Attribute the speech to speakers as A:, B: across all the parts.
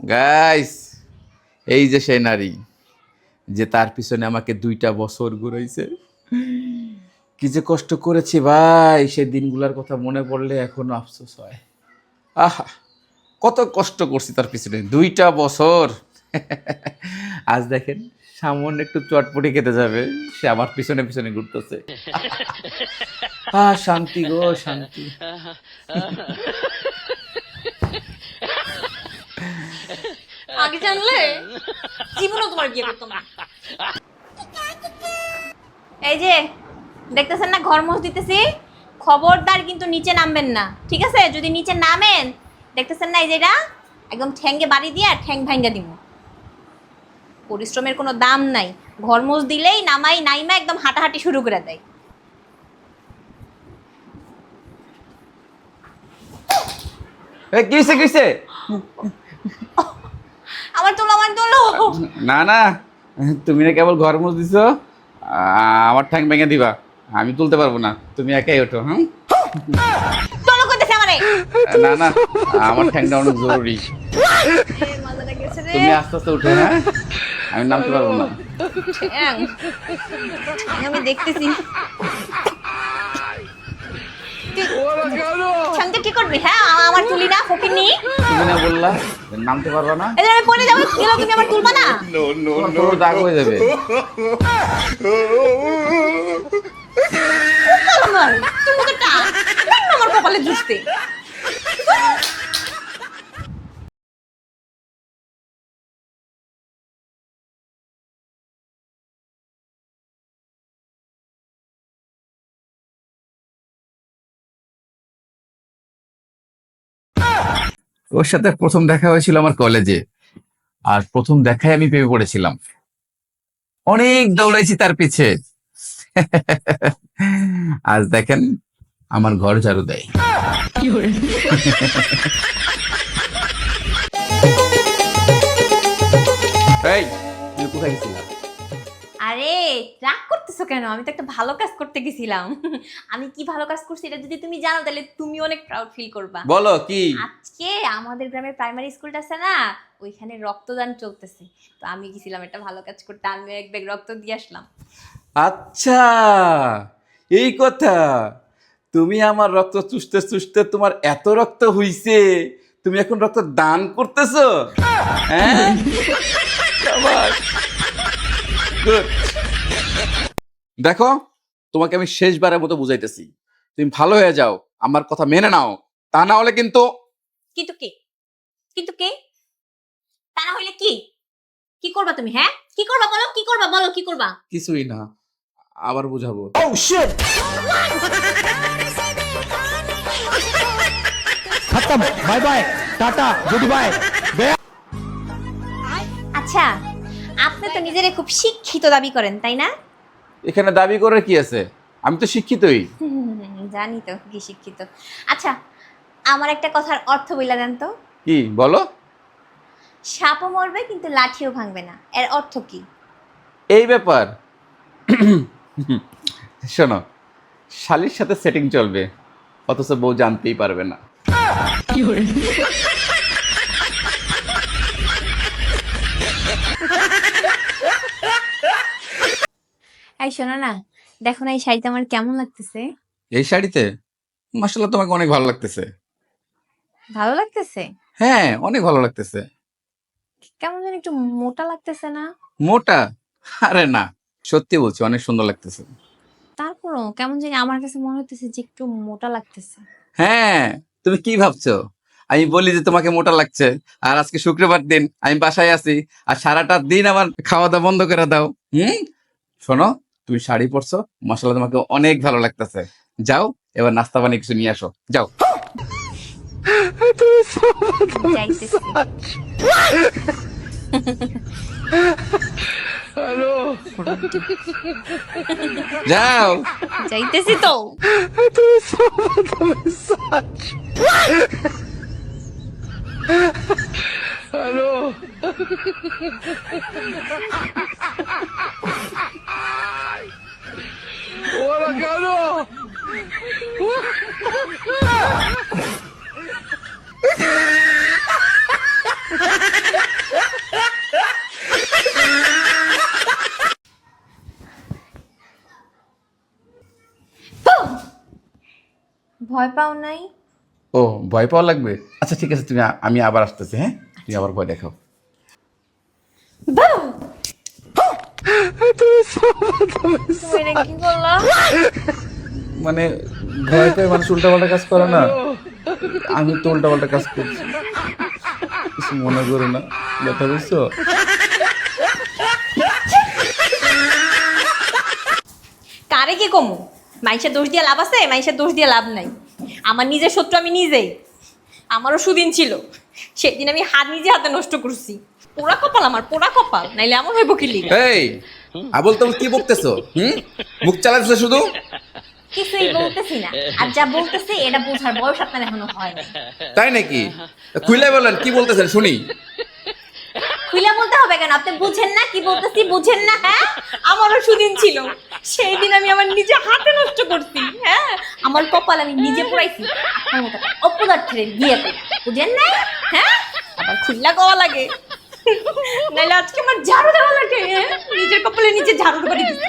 A: Guys এই যে সেই নারী যে তার পিছনে আমাকে দুইটা বছর ঘুরাইছে, কি যে কষ্ট করেছি ভাই, সেই দিনগুলোর কথা মনে পড়লে এখনও আফসোস হয়। আহা, কত কষ্ট করছি তার পিছনে, দুইটা বছর। আজ দেখেন সামান্য একটু চটপটি খেতে যাবে, সে আমার পিছনে পিছনে ঘুরতেছে। আহ, শান্তি গো, শান্তি।
B: আগে জানলে জীবনও তোমার বিয়ে করতাম না। এই যে দেখতেছেন না ঘর মোছ দিতেছি? খবরদার কিন্তু নিচে নামবেন না ঠিক আছে? যদি নিচে নামেন দেখতেছেন না এই যেটা একদম ঠ্যাঙ্গে বাড়ি দিয়ে আর ঠ্যাং ভাঙ্গা দিব। পরিশ্রমের কোনো দাম নাই। ঘর মোছ দিলেই নামাই নাইমা একদম হাঁটাহাঁটি শুরু করে দেয়।
A: কিসে কিসে
B: আমার তোলো আমার তোলো।
A: না না তুমি না কেবল ঘর মুছ দিছ আমার ঠ্যাং ভেঙে দিবা। আমি তুলতে পারব না তুমি একাই ওঠো হ্যাঁ
B: তোলো করতেছে আমারে।
A: না না আমার ঠ্যাংটা অনেক জরুরি। তুমি আস্তে আস্তে উঠো হ্যাঁ? আমি নামতে পারব না।
B: আমি দেখতেছি। ঠ্যাংটা কি করবি? হ্যাঁ আমার তুলি না ফকিনি
A: তুমি না বললা নামতে পারবা না?
B: এদের আমি পড়ে যাব গেল তুমি আমার তুলবা না।
A: তোমার পুরো দাগ হয়ে যাবে।
B: আমার তুমি তো টা আমার কপালে জুসতে।
A: ওর সাথে প্রথম দেখা হয়েছিল আমার কলেজে আর প্রথম দেখায় আমি পেয়ে পড়েছিলাম। অনেক দৌড়াইছি তার পিছে। আজ দেখেন, আমার ঘর ঝাড়ু দেয়। কোথায় গেছিলা?
B: আরে রাগ করতেছো কেন? আমি তো একটা ভালো কাজ করতে গেছিলাম। আমি কি ভালো কাজ করছি এটা যদি তুমি জানো তাহলে তুমি অনেক প্রাউড ফিল করবা।
A: বলো কি?
B: আজকে আমাদের গ্রামের প্রাইমারি স্কুলটা আছে না ওইখানে রক্তদান চলতেছে। তো আমি গেছিলাম একটা ভালো কাজ করতে আমি এক ব্যাগ রক্ত দিয়ে আসলাম।
A: আচ্ছা এই কথা। তুমি আমার রক্ত চুষতে চুষতে তোমার এত রক্ত হইছে তুমি এখন রক্ত দান করতেছো? হ্যাঁ? Good. দেখো তোমাকে আমি শেষবারের মতো বুঝাইতেছি। তুমি ভালো হয়ে যাও আমার কথা মেনে নাও। তা না হলে কিন্তু
B: কিন্তু কি? কিন্তু কে? তা না হলে কি? কি করবা তুমি হ্যাঁ? কি করবা বলো? কি করবা বলো? কি করবা?
A: কিছুই না আবার বুঝাবো।
C: oh, ও শিট খতম bye bye tata good bye
B: আচ্ছা আপনি তো নিজেরে খুব শিক্ষিত দাবি করেন তাই না?
A: এখানে দাবি করে কি আছে? আমি তো শিক্ষিতই।
B: জানি তো কি শিক্ষিত। আচ্ছা আমার একটা কথার অর্থ বইলা দেন তো।
A: কি? বলো।
B: সাপও মরবে কিন্তু লাঠিও ভাঙবে না। এর অর্থ কি?
A: এই ব্যাপার। শোনো শালির সাথে সেটিং চলবে। অথচ বউ জানতেই পারবে না।
B: এই শোনো না দেখো না এই শাড়িটা আমার কেমন লাগতেছে?
A: এই শাড়িতে? মাসাল্লাহ তোমাকে অনেক ভালো লাগতেছে।
B: ভালো লাগতেছে?
A: হ্যাঁ অনেক ভালো লাগতেছে।
B: কেমন যেন একটু মোটা লাগতেছে না?
A: মোটা? আরে না সত্যি বলছি অনেক সুন্দর লাগতেছে।
B: তারপরও কেমন জানি আমার কাছে মনে হতেছে যে একটু মোটা লাগতেছে।
A: হ্যাঁ তুমি কি ভাবছ? আমি বলি যে তোমাকে মোটা লাগছে আর আজকে শুক্রবার দিন আমি বাসায় আছি আর সারাটা দিন আমার খাওয়া দাওয়া বন্ধ করে দাও। হুম? শোনো তুমি শাড়ি পরছো মশলা তোমাকে অনেক ভালো লাগতেছে। যাও এবার নাস্তা পানি কিছু নিয়ে আসো। যাও। যাও।
B: যাইতেছি তো। তুমি হ্যালো Hola, Carlo. ভয় পাও নাই?
A: ও ভয় পাওয়া লাগবে? আচ্ছা ঠিক আছে তুমি আমি আবার আসতেছি হ্যাঁ? তুমি আবার ভয় দেখাও। মানে ভয় পেয়ে মানুষ উল্টাপাল্টা কাজ করে না? আমি তো উল্টাপাল্টা কাজ করছি। কিছু মনে করো না। ব্যথা বুঝছ
B: কারে কি কমু? মাইসের দোষ দিয়ে লাভ আছে মাইসের দোষ দিয়ে লাভ নাই। আমার নিজের শত্রু আমি নিজেই। আমারও সুদিন ছিল। সেদিন আমি হাত নিজে হাতে নষ্ট করছি। পোড়া কপাল আমার পোড়া কপাল। নাইলে এমন হইব কি লিগা?
A: এই আবল তাবল কি বকতেছো? হুম? মুখ চালাচ্ছ শুধু?
B: কিছুই বলতেছি না। আর যা বলতেছি এটা বোঝার বয়স আপনার এখনও হয়
A: তাই নাকি? খুলে বলেন কি বলতেছেন? শুনি।
B: খুইলা বলতে হবে কেন? আপনি বুঝেন না কি বলতেছি বুঝেন না হ্যাঁ? আমারও সুদিন ছিল। সেই দিন আমি আমার নিজে হাতে নষ্ট করছি হ্যাঁ? আমার কপাল আমি নিজে পড়াইছি। আপনার মতো অপদার্থের বিয়ে করে বুঝেন না আবার খুল্লা গাওয়া লাগে। নাইলে আজকে আমার ঝাড়ু দেওয়া লাগে? নিজের কপালে নিজে ঝাড়ু করে দিতে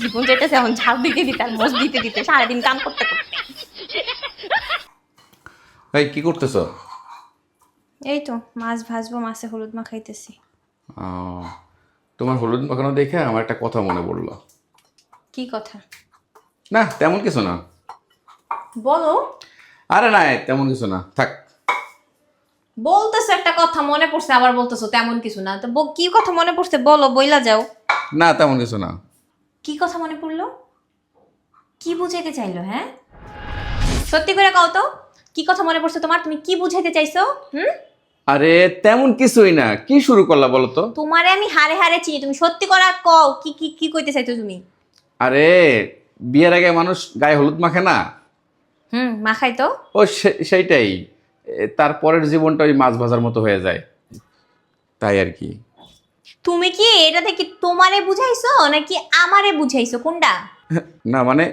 B: জীবন যেতেছে এখন ঝাড়ু দিতে দিতে আর মোজ দিতে দিতে সারাদিন কাম করতে করতে।
A: এই কি করতেছো?
B: এই তো মাছ ভাজবো মাছে হলুদ মাখাইতেছি।
A: ও, তোমার হলুদ মাখানো দেখে আমার একটা কথা মনে পড়ল।
B: কি কথা?
A: না তেমন কিছু না।
B: বলো।
A: আরে না তেমন কিছু না। থাক।
B: বলতেছো একটা কথা মনে পড়ছে আবার বলতেছো তেমন কিছু না। তো ব- কি কথা মনে পড়ছে বলো বইলা যাও।
A: না তেমন কিছু না।
B: কি কথা মনে পড়ল? কি বুঝাইতে চাইলো হ্যাঁ? সত্যি করে কও তো কি কথা মনে পড়ছে তোমার? তুমি কি বুঝাইতে চাইছো হুম?
A: আরে তেমন কিছুই না। কি শুরু করলা বলো তো?
B: তোমারে আমি হারে হারে চিনি তুমি সত্যি করে কও কি কি কি কইতে চাইছো তুমি?
A: আরে বিয়ের আগে মানুষ গায়ে হলুদ মাখে না?
B: হুম মাখাই তো।
A: ও সে- সেইটাই। এ, তারপরের জীবনটা ওই মাছ ভাজার মতো হয়ে যায়। তাই আর কি।
B: তুমি কি এটা থেকে তোমারে বুঝাইছো নাকি আমারে বুঝাইছো? কোনটা?
A: না মানে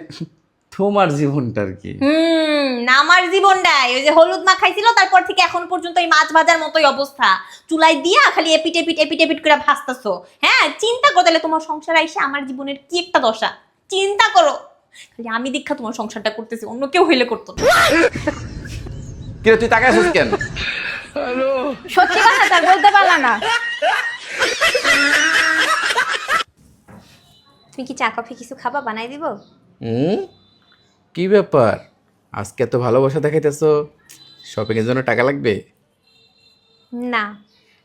A: তোমার জীবনটা আর কি।
B: হুম না আমার জীবনটাই। ওই যে হলুদ মা খাইছিল তারপর থেকে এখন পর্যন্ত এই মাছ ভাজার মতোই অবস্থা। চুলাই দিয়া খালি এপিট এপিট এপিট এপিট করে ভাজতাছো। হ্যাঁ চিন্তা করো তাহলে তোমার সংসার আইসে আমার জীবনের কি একটা দশা। চিন্তা করো। খালি আমি দীক্ষা তোমার সংসারটা করতেছি অন্য কেউ হইলে করতো না।
A: কিরে তুই তাকায় আছিস কেন?
B: সত্যি কথা তার বলতে পারলা না। তুমি কি চা কফি কিছু খাবা বানাই দিব?
A: হুম? কি ব্যাপার? আজকে এত ভালোবাসা দেখাইতেছো শপিং এর জন্য টাকা লাগবে?
B: না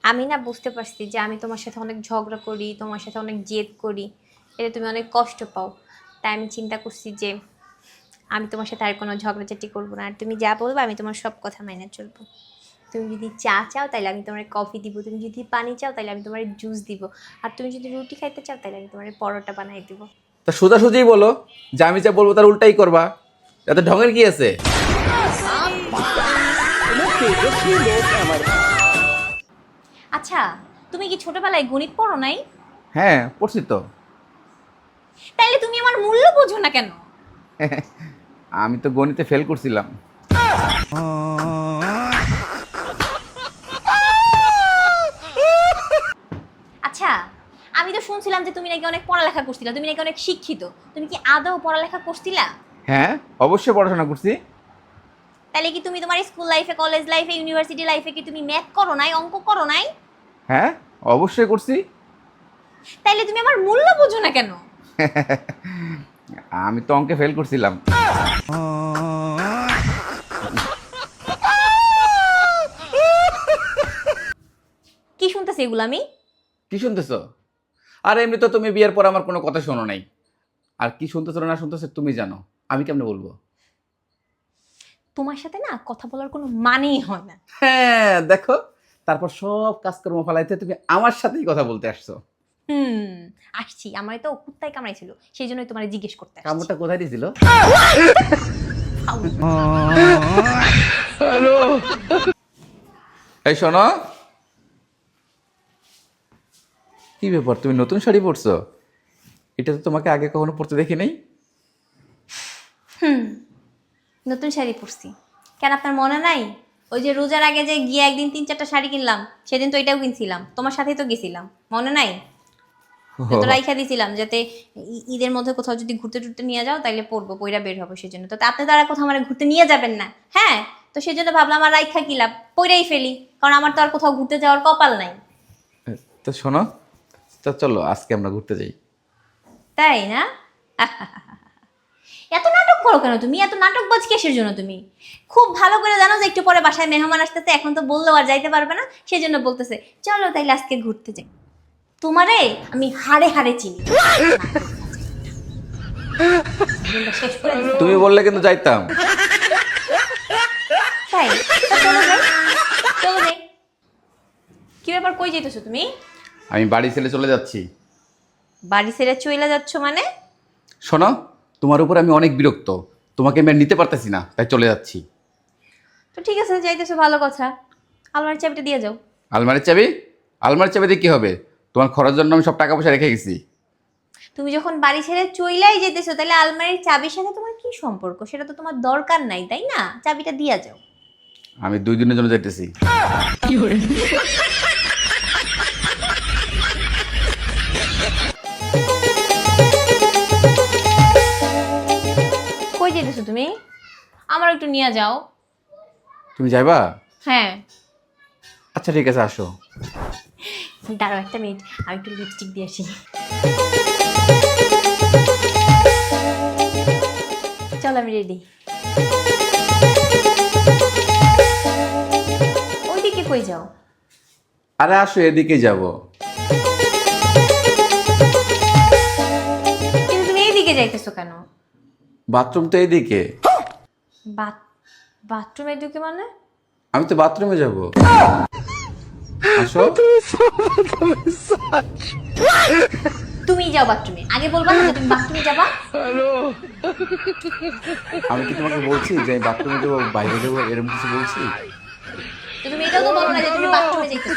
B: আমি না বুঝতে পারছি যে আমি তোমার সাথে অনেক ঝগড়া করি তোমার সাথে অনেক জেদ করি। এতে তুমি অনেক কষ্ট পাও। তাই আমি চিন্তা করছি যে আমি তোমার সাথে আর কোনো ঝগড়াঝাটি করব না। আর তুমি যা বলবে আমি তোমার সব কথা মেনে চলবো। তুমি যদি চা চাও তাহলে আমি তোমার কফি দিব। তুমি যদি পানি চাও তাহলে আমি তোমার জুস দিব। আর তুমি যদি রুটি খাইতে চাও তাহলে আমি তোমার পরোটা বানাই দিব।
A: তা সোজাসুজিই বলো যে আমি যা বলব তার উল্টাই করবা। এত ঢঙের কি আছে?
B: আচ্ছা তুমি কি ছোটবেলায় গণিত পড়ো নাই?
A: হ্যাঁ পড়ছি তো।
B: তাইলে তুমি আমার মূল্য বোঝো না কেন?
A: আমি তো গণিতে ফেল করছিলাম।
B: আচ্ছা আমি তো শুনছিলাম যে তুমি নাকি অনেক পড়ালেখা করছিলা তুমি নাকি অনেক শিক্ষিত। তুমি কি আদৌ পড়ালেখা করছিলা?
A: হ্যাঁ অবশ্যই পড়াশোনা করছি।
B: তাহলে কি তুমি তোমার স্কুল লাইফে কলেজ লাইফে ইউনিভার্সিটি লাইফে কি তুমি ম্যাথ করো নাই অঙ্ক করো নাই?
A: হ্যাঁ অবশ্যই করছি।
B: তাইলে তুমি আমার মূল্য বোঝো না কেন?
A: আমি তো অঙ্কে ফেল করছিলাম।
B: কি শুনতেছি এগুলো আমি?
A: কি শুনতেছো? আর এমনি তো তুমি বিয়ের পর আমার কোনো কথা শোনো নাই। আর কি শুনতেছো না শুনতেছো তুমি জানো। আমি কেমনে বলব?
B: তোমার সাথে না কথা বলার কোনো মানেই হয় না।
A: হ্যাঁ দেখো তারপর সব কাজকর্ম ফেলাইতে তুমি আমার সাথেই কথা বলতে আসছো।
B: হুম আসছি। আমার তো কুত্তায় কামড়াইছিল সেই জন্যই তোমার জিজ্ঞেস করতে আসছি।
A: কামড়টা কোথায় দিয়েছিল। এই শোনো। কি ব্যাপার তুমি নতুন শাড়ি পরছো? এটা তো তোমাকে আগে কখনো পরতে দেখি নাই?
B: হুম নতুন শাড়ি পরছি। কেন আপনার মনে নাই? ওই যে রোজার আগে যে গিয়ে একদিন তিন চারটা শাড়ি কিনলাম সেদিন তো এটাও কিনছিলাম। তোমার সাথেই তো গেছিলাম। মনে নাই? তো রাইখা দিছিলাম যাতে ঈদের মধ্যে কোথাও যদি ঘুরতে টুরতে নিয়ে যাও তাইলে পড়ব পইরা বের হব সেই জন্য তো আপনি তারা কোথাও আমার ঘুরতে নিয়ে যাবেন না। হ্যাঁ? তো সেই জন্য ভাবলাম আমার রাইখা কি লাভ? পইরাই ফেলি। কারণ আমার তো আর কোথাও ঘুরতে যাওয়ার কপাল নাই।
A: তো শোনো তো চলো আজকে আমরা ঘুরতে যাই।
B: তাই না? এত নাটক করো কেন তুমি? এত নাটক বাজ কিসের জন্য তুমি? খুব ভালো করে জানো যে একটু পরে বাসায় মেহমান আসতেছে এখন তো বললেও আর যাইতে পারবে না। সেই জন্য বলতেছে চলো তাইলে আজকে ঘুরতে যাই। তোমারে আমি হাড়ে হাড়ে চিনি। শেষ করে দিবো।
A: তুমি বললে কিন্তু যাইতাম।
B: তাই? তা চলো যাই চলো যাই কি ব্যাপার কই যাইতেছো তুমি?
A: আমি বাড়ি ছেড়ে চলে যাচ্ছি।
B: বাড়ি ছেড়ে চলে যাচ্ছ মানে?
A: শোনো তোমার উপর আমি অনেক বিরক্ত। তোমাকে আমি আর নিতে পারতেছি না তাই চলে যাচ্ছি।
B: তো ঠিক আছে যাইতেছো ভালো কথা। আলমারির চাবিটা দিয়ে যাও।
A: আলমারির চাবি? আলমারির চাবি দিয়ে কী হবে? তোমার খরচের জন্য আমি সব টাকা পয়সা রেখে গেছি।
B: তুমি যখন বাড়ি ছেড়ে চইলাই যেতেছো তাহলে আলমারির চাবির সাথে তোমার কি সম্পর্ক? সেটা তো তোমার দরকার নাই তাই না? চাবিটা দিয়া যাও।
A: আমি দুই দিনের জন্য যাইতেছি।
B: কই যেতেছো তুমি? আমার একটু নিয়ে যাও।
A: তুমি যাইবা?
B: হ্যাঁ।
A: আচ্ছা ঠিক আছে আসো।
B: দাঁড়াও একটা মিনিট আমি একটু লিপস্টিক দিয়ে আসি। চল আমি রেডি ওইদিকে কই যাও?
A: আরে আসো এদিকে যাব।
B: কিন্তু তুমি এইদিকে যাইতেছো কেন?
A: বাথরুম তো এদিকে
B: বাথ বাথরুমের দিকে মানে?
A: আমি তো বাথরুমে যাব। আসো।
B: তুমি যাও বাথরুমে। আগে বলবা না তুমি বাথরুমে যাবা।
A: আমি কি তোমাকে বলছি যে আমি বাথরুমে যাব বাইরে যাব এরকম কিছু বলছি?
B: তুমি এটাও তো বলো না যে তুমি বাথরুমে যেতে